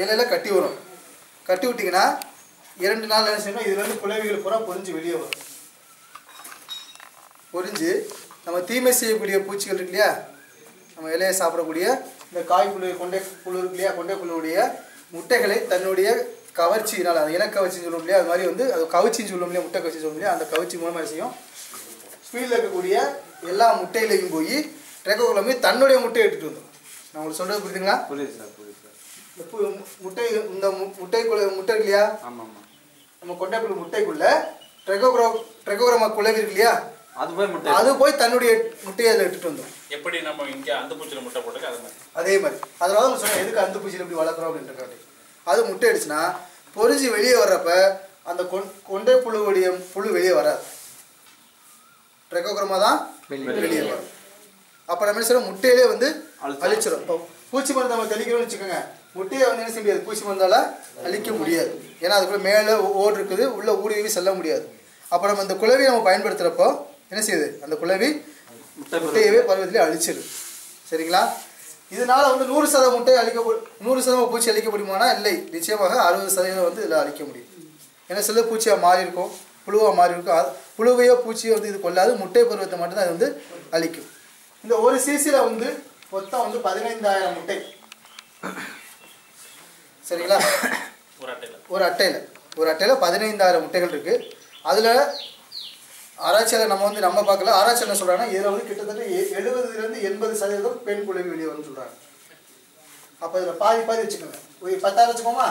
இலையில கட்டி வரும் கட்டி விட்டிங்கன்னா இரண்டு நாள் என்ன செய்யணும்? இதுலேருந்து குழவிகள் பூரா பொறிஞ்சு வெளியே வரும். பொரிஞ்சு நம்ம தீமை செய்யக்கூடிய பூச்சிகள் இருக்கு இல்லையா? நம்ம இலையை சாப்பிடக்கூடிய இந்த காய் புழு கொண்டை புழு இருக்கு இல்லையா? கொண்டை புழுவுடைய முட்டைகளை தன்னுடைய கவர்ச்சியினால் அது இனக்கவர்ச்சின்னு சொல்லும் இல்லையா? அது மாதிரி வந்து அது கவர்ச்சின்னு சொல்லும் இல்லையா? முட்டை கவர்ச்சி சொல்லும் இல்லையா? அந்த கவர்ச்சி மூலமாக செய்யும்? ஸ்பீடில் இருக்கக்கூடிய எல்லா முட்டையிலையும் போய் ட்ரெக்கோகுலமே தன்னுடைய முட்டையை எடுத்துகிட்டு வந்துடும் நான் உங்களுக்கு சொல்கிறது புரியுதுங்களா? புரியுது சார் புரியுது. இந்த பு- முட்டை இந்த மு- முட்டைக்குள்ள முட்டை இருக்கு இல்லையா ஆமாம் ஆமாம் நம்ம கொண்டைப்புழு முட்டைக்குள்ள ட்ரெகோக்ரோ ட்ரெகோக்ரமா குலவி இருக்கு இல்லையா அது போய் முட்டை அது போய் தன்னுடைய முட்டையை அதில் எடுத்துட்டு வந்துடும் எப்படி நம்ம இங்க அந்த பூச்சியில முட்டை போட்டுக்க? அது மாதிரி. அதே மாதிரி. அதனால தான் சொன்னேன் எதுக்கு அந்த பூச்சியில் இப்படி வளர்க்குறோம் அப்படின்றக்காண்டி அது முட்டை அடிச்சுன்னா பொரிஞ்சு வெளியே வர்றப்ப அந்த கொண் கொண்டை புழுவுடைய புழு வெளியே வராது. ட்ரெகோக்ரமா தான் வெளியே வரும். அப்போ நம்ம என்ன முட்டையிலே வந்து. அழிச்சிடும் இப்போ பூச்சி மருந்து நம்ம தெளிக்கிறோம்னு வச்சுக்கோங்க. முட்டையை வந்து என்ன செய்ய முடியாது? பூச்சி மருந்தால அழிக்க முடியாது. ஏன்னா அதுக்குள்ள மேலே ஓடு இருக்குது உள்ள ஊடுருவி செல்ல முடியாது. அப்போ நம்ம இந்த குளவி நம்ம பயன்படுத்துகிறப்போ என்ன செய்யுது? அந்த முட்டை முட்டையவே பருவத்திலே அழிச்சிடும் சரிங்களா? இதனால வந்து நூறு சதவீதம் முட்டை அழிக்க நூறு சதவீதம் பூச்சி அழிக்க முடியுமானா? இல்லை. நிச்சயமாக அறுபது சதவீதம் வந்து இதில் அழிக்க முடியும். ஏன்னா சில பூச்சியாக மாறி இருக்கும். புழுவாக மாறி இருக்கும். அது புழுவையோ பூச்சியோ வந்து இது கொள்ளாது. முட்டை பருவத்தை மட்டும்தான் அது வந்து அழிக்கும். இந்த ஒரு சிசியில் வந்து மொத்தம் வந்து பதினைந்தாயிரம் முட்டை. சரிங்களா? ஒரு அட்டையில. ஒரு அட்டையில். ஒரு அட்டையில் பதினைந்தாயிரம் முட்டைகள் இருக்குது அதில் ஆராய்ச்சியாளர் நம்ம வந்து நம்ம பார்க்கல. ஆராய்ச்சி என்ன சொல்கிறாங்கன்னா இதில் வந்து கிட்டத்தட்ட எழுபதுலேருந்து எண்பது சதவீதம் பெண் குழவி வெளியே வரும்னு சொல்கிறாங்க அப்போ இதில் பாதி பாதி வச்சுக்கோங்க. ஒரு பத்தாயிரம் வச்சுக்கோமா?